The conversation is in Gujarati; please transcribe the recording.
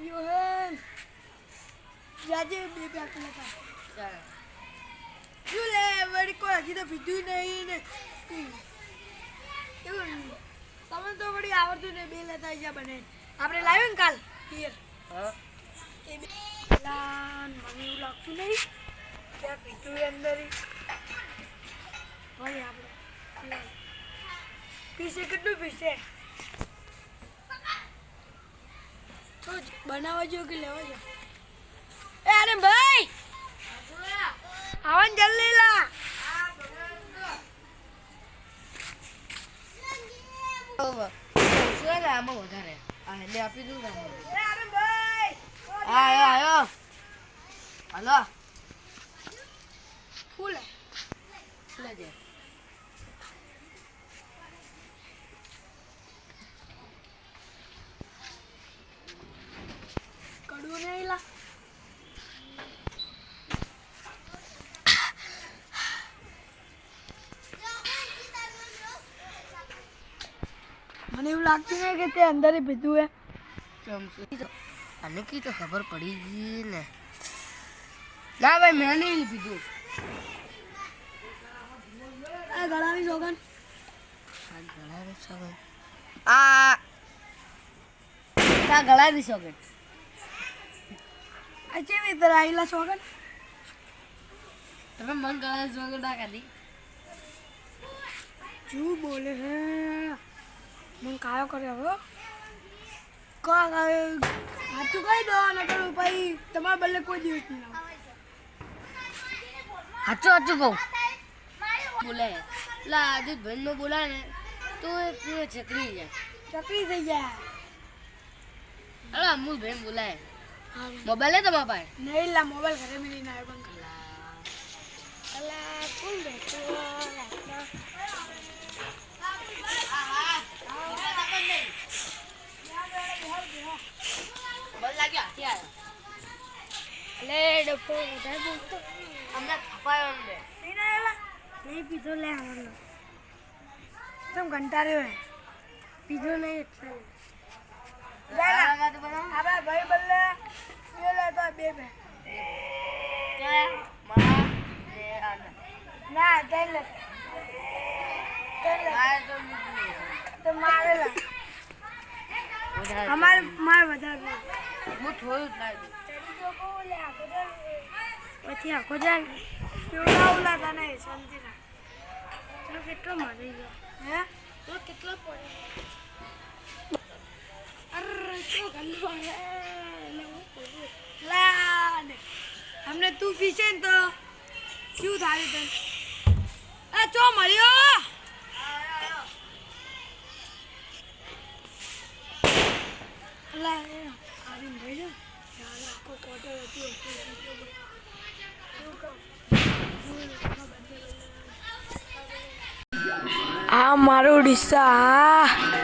હે. રાજે બે બે આપેલા હતા શું લે વળી કોઈ હજી તો પીધું નહીં ને. તમે તો વળી આવડતું ને બે લેતા જ્યાં બને. આપણે લાવ્યું ને કાલ? હિયર મને એવું લાગતું નહીં. ત્યાં પીધું અંદર ભાઈ આપણે. પીસે કેટલું પીસે? જ બનાવવા જો કે લેવા જો એ અરે ભાઈ! આવન જલ્દી લા! વધારે. એટલે આપી દઉં આયો આયો હાલો. ફૂલ. હે. લેજે કડવું નહીં લા મને એવું લાગતું નહીં કે તે અંદર પીધું હે. આને કી તો ખબર પડી ગઈ ને. ના ભાઈ મેં નહીં પીધું. આ ગળાની સોગન આ ગળાની સોગંદ. આ આ ગળાની સોગન આ કેવી રીતે આવેલા સોગન તમે મન ગળાની સોગન ના કાઢી શું બોલે હે. મને કાયો કર્યો હવે. કા હાથું કહી દો ન કરું ભાઈ તમારા બદલે કોઈ દિવસ નહીં સાચું સાચું કહું. બોલાય એટલે આજે નો બોલાય ને તો એ પૂરો ચકરી જાય. ચકરી થઈ જાય. અરે અમુલ ભાઈ બોલાય. મોબાઈલ હે તમારા પાસે? નહીં લા મોબાઈલ ઘરે મિલી ના આવ્યો બંધ કર અલા કોણ બેઠું બસ લાગ્યો હાથી આવ્યો લે ડફો નહીં ના નહીં પીધો લે આવડલો તમ કંટાળ્યો હે પીધો નહીં એટલે આપણા ભાઈ બલ્લે બે લેતા બે બે ના ત્રણ લે તો મારે અમારે મારે વધારે હું જ લાવી પછી આખો જાય કેવડા ઓલા તને શાંતિ રાખ કેટલો મરી ગયો. હે? તો કેટલો પડે અરે તો ગંદો હે? લા ને અમને તું પીછે ને તો શું થાય તને? આ મારું ડીસા